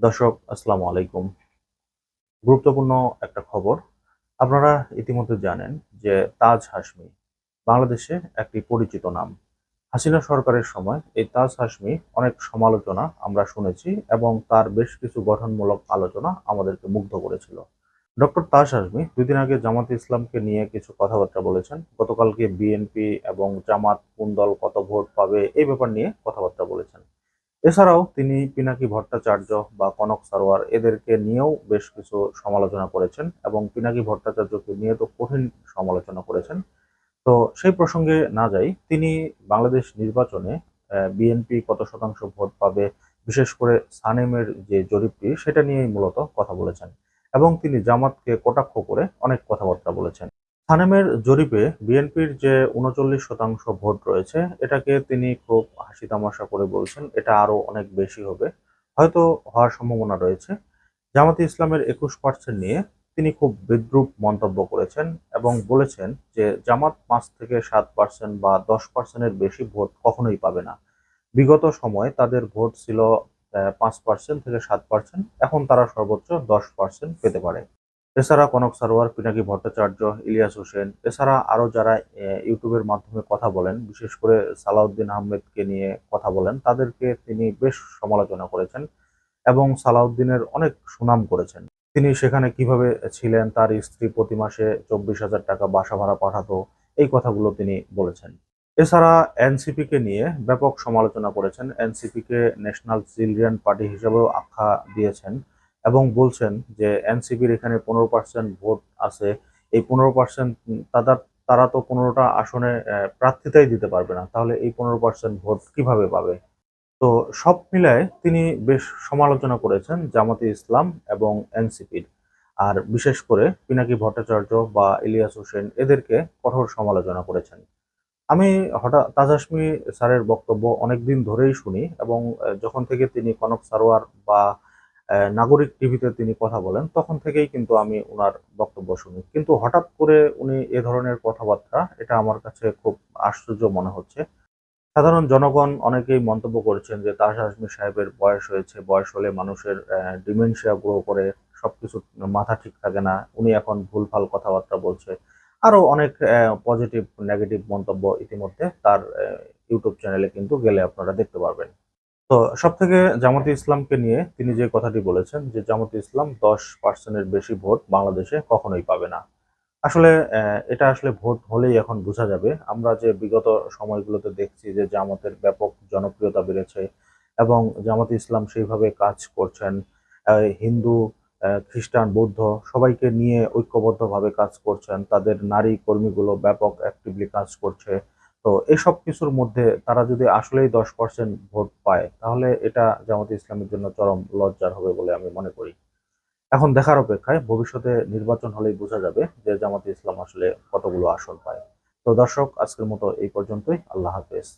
দর্শক, আসসালামু আলাইকুম। গুরুত্বপূর্ণ একটা খবর। আপনারা ইতিমধ্যে জানেন যে তাজ হাসমি বাংলাদেশে একটি পরিচিত নাম। হাসিনা সরকারের সময় এই তাজ হাসমি অনেক সমালোচনা আমরা শুনেছি এবং তার বেশ কিছু গঠনমূলক আলোচনা আমাদেরকে মুগ্ধ করেছিল। ডক্টর তাজ হাসমি দুই দিন আগে জামাত ইসলামকে নিয়ে কিছু কথাবার্তা বলেছেন। গতকালকে বিএনপি এবং জামাত কোন দল কত ভোট পাবে এই ব্যাপার নিয়ে কথাবার্তা বলেছেন। এছাড়াও তিনি পিনাকি ভট্টাচার্য বা কনক সারোয়ার এদেরকে নিয়েও বেশ কিছু সমালোচনা করেছেন এবং পিনাকি ভট্টাচার্যকে নিয়ে তো কঠিন সমালোচনা করেছেন। তো সেই প্রসঙ্গে না যাই, তিনি বাংলাদেশ নির্বাচনে বিএনপি কত শতাংশ ভোট পাবে, বিশেষ করে সানেমের যে জরিপটি, সেটা নিয়েই মূলত কথা বলেছেন এবং তিনি জামাতকে কটাক্ষ করে অনেক কথাবার্তা বলেছেন। সানেমের জরিপে বিএনপির যে উনচল্লিশ শতাংশ ভোট রয়েছে, এটাকে তিনি খুব হাসি তামাশা করে বলছেন, এটা আরও অনেক বেশি হবে, হয়তো হওয়ার সম্ভাবনা রয়েছে। জামাতে ইসলামের একুশ পার্সেন্ট নিয়ে তিনি খুব বিদ্রুপ মন্তব্য করেছেন এবং বলেছেন যে জামাত পাঁচ থেকে সাত পার্সেন্ট বা দশ পার্সেন্টের বেশি ভোট কখনোই পাবে না। বিগত সময় তাদের ভোট ছিল পাঁচ পার্সেন্ট থেকে সাত পার্সেন্ট, এখন তারা সর্বোচ্চ দশ পার্সেন্ট পেতে পারে। এছাড়া কনক সারোয়ার, পিনাকি ভট্টাচার্য, ইলিয়াস হোসেন, এছাড়া আরও যারা ইউটিউবের মাধ্যমে কথা বলেন, বিশেষ করে সালাউদ্দিন আহমেদকে নিয়ে কথা বলেন, তাদেরকে তিনি বেশ সমালোচনা করেছেন এবং সালাউদ্দিনের অনেক সুনাম করেছেন। তিনি সেখানে কীভাবে ছিলেন, তার স্ত্রী প্রতি মাসে চব্বিশ হাজার টাকা বাসা ভাড়া পাঠাতো, এই কথাগুলো তিনি বলেছেন। এছাড়া এনসিপিকে নিয়ে ব্যাপক সমালোচনা করেছেন, এনসিপিকে ন্যাশনাল চিলড্রেন পার্টি হিসেবেও আখ্যা দিয়েছেন। এবং বলছেন যে এনসিপির এখানে পনেরো পার্সেন্ট ভোট আছে। এই পনেরো পার্সেন্ট তারা তারা তো পনেরোটা আসনে প্রার্থিতাই দিতে পারবে না। তাহলে এই পনেরো পার্সেন্ট ভোট কীভাবে পাবে? তো সব মিলায় তিনি বেশ সমালোচনা করেছেন জামাতে ইসলাম এবং এনসিপির। আর বিশেষ করে পিনাকি ভট্টাচার্য বা ইলিয়াস হোসেন এদেরকে কঠোর সমালোচনা করেছেন। আমি হঠাৎ তাজাসমি স্যারের বক্তব্য অনেকদিন ধরেই শুনি এবং যখন থেকে তিনি কনক সারোয়ার বা নাগরিক টিভিতে তিনি কথা বলেন, তখন থেকেই কিন্তু আমি ওনার বক্তব্য শুনি। কিন্তু হঠাৎ করে উনি এ ধরনের কথাবার্তা, এটা আমার কাছে খুব আশ্চর্য মনে হচ্ছে। সাধারণ জনগণ অনেকেই মন্তব্য করেছেন যে তাজ আজমি সাহেবের বয়স হয়েছে, বয়স হলে মানুষের ডিমেনশিয়া গ্রো করে সবকিছু মাথা ঠিক থাকে না, উনি এখন ভুলভাল কথাবার্তা বলছে। আরও অনেক পজিটিভ নেগেটিভ মন্তব্য ইতিমধ্যে তার ইউটিউব চ্যানেলে কিন্তু গেলে আপনারা দেখতে পারবেন। তো সব থেকে জামাতে ইসলামকে নিয়ে তিনি যে কথাটি বলেছেন যে জামাতে ইসলাম দশ পার্সেন্টের বেশি ভোট বাংলাদেশে কখনোই পাবে না। আসলে এটা আসলে ভোট হলেই এখন বোঝা যাবে। আমরা যে বিগত সময়গুলোতে দেখছি যে জামাতের ব্যাপক জনপ্রিয়তা বেড়েছে এবং জামাতে ইসলাম সেইভাবে কাজ করছেন হিন্দু খ্রিস্টান, বৌদ্ধ সবাইকে নিয়ে ঐক্যবদ্ধভাবে কাজ করছেন। তাদের নারী কর্মীগুলো ব্যাপক অ্যাক্টিভলি কাজ করছে। তো এসব কিছুর মধ্যে তারা যদি আসলেই দশ পার্সেন্ট ভোট পায়, তাহলে এটা জামাতে ইসলামের জন্য চরম লজ্জার হবে বলে আমি মনে করি। এখন দেখার অপেক্ষায় ভবিষ্যতে নির্বাচন হলেই বোঝা যাবে যে জামাতে ইসলাম আসলে কতগুলো আসন পায়। তো দর্শক, আজকের মতো এই পর্যন্তই। আল্লাহ হাফেজ।